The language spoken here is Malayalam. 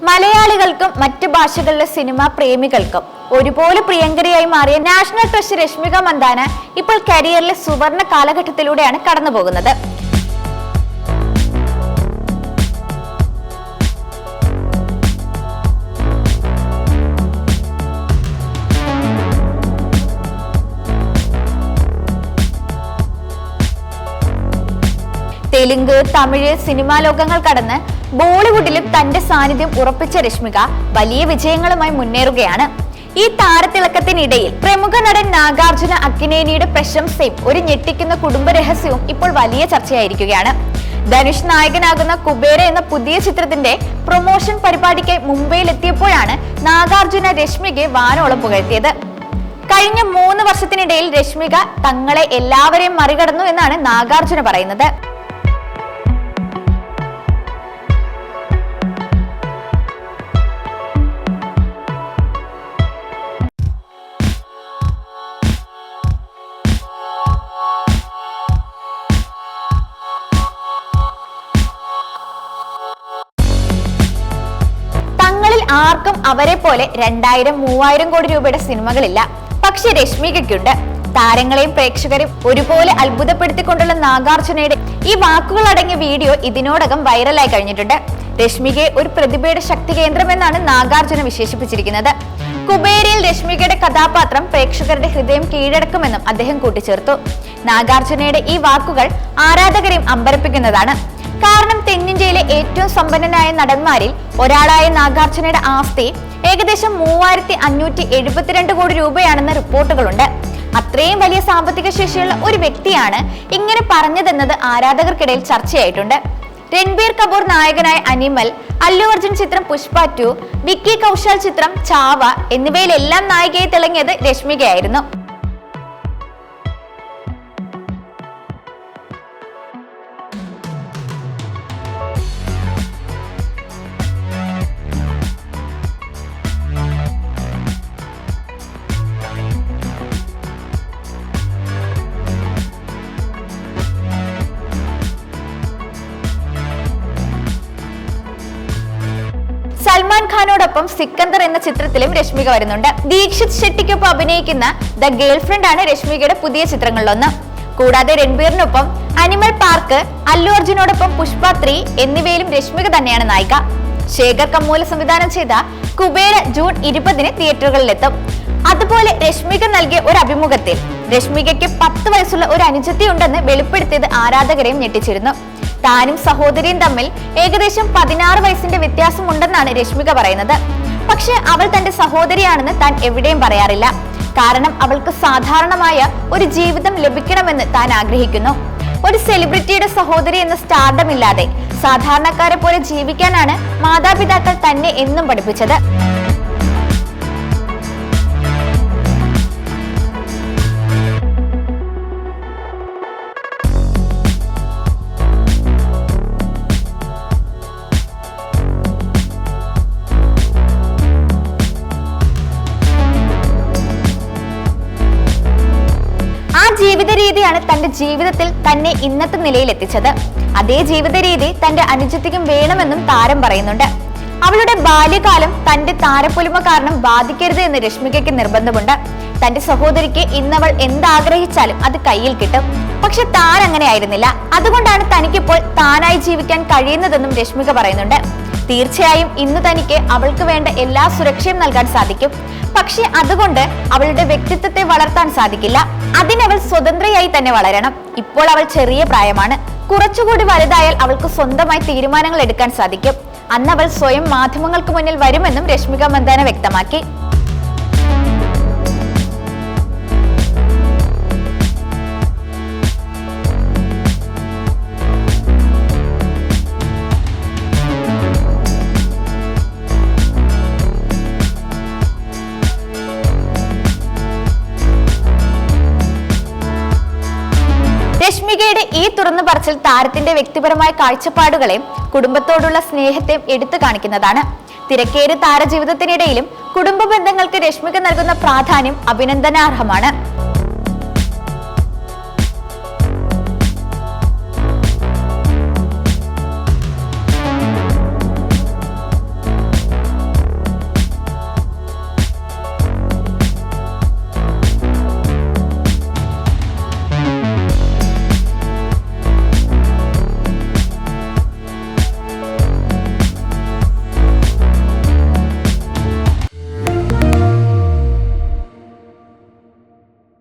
മലയാളികൾക്കും മറ്റ് ഭാഷകളിലെ സിനിമ പ്രേമികൾക്കും ഒരുപോലെ പ്രിയങ്കരിയായി മാറിയ നാഷണൽ ട്രഷ് രശ്മിക മന്ദാന ഇപ്പോൾ കരിയറിലെ സുവർണ കാലഘട്ടത്തിലൂടെയാണ് കടന്നു പോകുന്നത് തെലുങ്ക് തമിഴ് സിനിമാ ലോകങ്ങൾ കടന്ന് ബോളിവുഡിലും തന്റെ സാന്നിധ്യം ഉറപ്പിച്ച രശ്മിക വലിയ വിജയങ്ങളുമായി മുന്നേറുകയാണ്. ഈ താരത്തിളക്കത്തിനിടയിൽ പ്രമുഖ നടൻ നാഗാർജുന അക്കിനേനിയുടെ പ്രശംസയും ഒരു ഞെട്ടിക്കുന്ന കുടുംബ രഹസ്യവും ഇപ്പോൾ വലിയ ചർച്ചയായിരിക്കുകയാണ്. ധനുഷ് നായകനാകുന്ന കുബേര എന്ന പുതിയ ചിത്രത്തിന്റെ പ്രൊമോഷൻ പരിപാടിക്ക് മുംബൈയിൽ എത്തിയപ്പോഴാണ് നാഗാർജുന രശ്മികയെ വാനോളം പുകഴ്ത്തിയത്. കഴിഞ്ഞ മൂന്ന് വർഷത്തിനിടയിൽ രശ്മിക തങ്ങളെ എല്ലാവരെയും മറികടന്നു എന്നാണ് നാഗാർജുന പറയുന്നത്. ആർക്കും അവരെ പോലെ രണ്ടായിരം മൂവായിരം കോടി രൂപയുടെ സിനിമകളില്ല. പക്ഷെ രശ്മികയ്ക്കുണ്ട്. താരങ്ങളെയും പ്രേക്ഷകരെയും ഒരുപോലെ അത്ഭുതപ്പെടുത്തിക്കൊണ്ടുള്ള നാഗാർജുനയുടെ ഈ വാക്കുകൾ അടങ്ങിയ വീഡിയോ ഇതിനോടകം വൈറലായി കഴിഞ്ഞിട്ടുണ്ട്. രശ്മികയെ ഒരു പ്രതിഭയുടെ ശക്തി കേന്ദ്രമെന്നാണ് നാഗാർജുന വിശേഷിപ്പിച്ചിരിക്കുന്നത്. കുബേരയിൽ രശ്മികയുടെ കഥാപാത്രം പ്രേക്ഷകരുടെ ഹൃദയം കീഴടക്കുമെന്നും അദ്ദേഹം കൂട്ടിച്ചേർത്തു. നാഗാർജുനയുടെ ഈ വാക്കുകൾ ആരാധകരെയും അമ്പരപ്പിക്കുന്നതാണ്. കാരണം തെന്നിന്ത്യയിലെ ഏറ്റവും സമ്പന്നനായ നടന്മാരിൽ ഒരാളായ നാഗാർജുനയുടെ ആസ്തി ഏകദേശം മൂവായിരത്തി അഞ്ഞൂറ്റി എഴുപത്തിരണ്ട് കോടി രൂപയാണെന്ന റിപ്പോർട്ടുകളുണ്ട്. അത്രയും വലിയ സാമ്പത്തിക ശേഷിയുള്ള ഒരു വ്യക്തിയാണ് ഇങ്ങനെ പറഞ്ഞതെന്നത് ആരാധകർക്കിടയിൽ ചർച്ചയായിട്ടുണ്ട്. രൺബീർ കപൂർ നായകനായ അനിമൽ അല്ലു അർജുൻ ചിത്രം പുഷ്പ ടു വിക്കി കൗശാൽ ചിത്രം ചാവ എന്നിവയിലെല്ലാം നായികയെ തിളങ്ങിയത് രശ്മികയായിരുന്നു. ഖാനോടൊപ്പം സിക്കന്ദർ എന്ന ചിത്രത്തിലും രശ്മിക വരുന്നുണ്ട്. ദീക്ഷിത് ഷെട്ടിക്കൊപ്പം അഭിനയിക്കുന്ന ദ ഗേൾഫ്രണ്ട് ആണ് രശ്മികയുടെ പുതിയ ചിത്രങ്ങളിലൊന്ന്. കൂടാതെ രൺബീറിനൊപ്പം അനിമൽ പാർക്ക് അല്ലു അർജുനോടൊപ്പം പുഷ്പ ത്രീ എന്നിവയിലും രശ്മിക തന്നെയാണ് നായിക. ശേഖർ കമ്മൂല സംവിധാനം ചെയ്ത കുബേര ജൂൺ ഇരുപതിന് തിയേറ്ററുകളിലെത്തും. അതുപോലെ രശ്മിക നൽകിയ ഒരു അഭിമുഖത്തിൽ രശ്മികയ്ക്ക് പത്ത് വയസ്സുള്ള ഒരു അനുജത്തി ഉണ്ടെന്ന് വെളിപ്പെടുത്തിയത് ആരാധകരെയും ഞെട്ടിച്ചിരുന്നു. താനും സഹോദരിയും തമ്മിൽ ഏകദേശം പതിനാറ് വയസ്സിന്റെ വ്യത്യാസമുണ്ടെന്നാണ് രശ്മിക പറയുന്നത്. പക്ഷെ അവൾ തന്റെ സഹോദരിയാണെന്ന് താൻ എവിടെയും പറയാറില്ല. കാരണം അവൾക്ക് സാധാരണമായ ഒരു ജീവിതം ലഭിക്കണമെന്ന് താൻ ആഗ്രഹിക്കുന്നു. ഒരു സെലിബ്രിറ്റിയുടെ സഹോദരി എന്ന സ്റ്റാർഡം ഇല്ലാതെ സാധാരണക്കാരെ പോലെ ജീവിക്കാനാണ് മാതാപിതാക്കൾ തന്നെ എന്നും പഠിപ്പിച്ചത്. ജീവിത രീതിയാണ് തന്റെ ജീവിതത്തിൽ തന്നെ ഇന്നത്തെ നിലയിൽ എത്തിച്ചത് അതേ ജീവിത രീതി തന്റെ അനുജത്തിക്കും വേണമെന്നും താരം പറയുന്നുണ്ട്. അവളുടെ ബാല്യകാലം തന്റെ താരപ്പൊലിമ കാരണം ബാധിക്കരുത് എന്ന് രശ്മികയ്ക്ക് നിർബന്ധമുണ്ട്. തന്റെ സഹോദരിക്ക് ഇന്നവൾ എന്താഗ്രഹിച്ചാലും അത് കയ്യിൽ കിട്ടും. പക്ഷെ താൻ അങ്ങനെ ആയിരുന്നില്ല. അതുകൊണ്ടാണ് തനിക്കിപ്പോൾ താനായി ജീവിക്കാൻ കഴിയുന്നതെന്നും രശ്മിക പറയുന്നുണ്ട്. തീർച്ചയായും ഇന്ന് തനിക്ക് അവൾക്ക് വേണ്ട എല്ലാ സുരക്ഷയും നൽകാൻ സാധിക്കും. പക്ഷെ അതുകൊണ്ട് അവളുടെ വ്യക്തിത്വത്തെ വളർത്താൻ സാധിക്കില്ല. അതിനവൾ സ്വതന്ത്രയായി തന്നെ വളരണം. ഇപ്പോൾ അവൾ ചെറിയ പ്രായമാണ്. കുറച്ചുകൂടി വലുതായാൽ അവൾക്ക് സ്വന്തമായി തീരുമാനങ്ങൾ എടുക്കാൻ സാധിക്കും. അന്ന് അവൾ സ്വയം മാധ്യമങ്ങൾക്ക് മുന്നിൽ വരുമെന്നും രശ്മിക മന്ദാന വ്യക്തമാക്കി. രശ്മികയുടെ ഈ തുറന്നു പറച്ചിൽ താരത്തിന്റെ വ്യക്തിപരമായ കാഴ്ചപ്പാടുകളെയും കുടുംബത്തോടുള്ള സ്നേഹത്തെയും എടുത്തു കാണിക്കുന്നതാണ്. തിരക്കേറി താരജീവിതത്തിനിടയിലും കുടുംബ ബന്ധങ്ങൾക്ക് രശ്മിക നൽകുന്ന പ്രാധാന്യം അഭിനന്ദനാർഹമാണ്.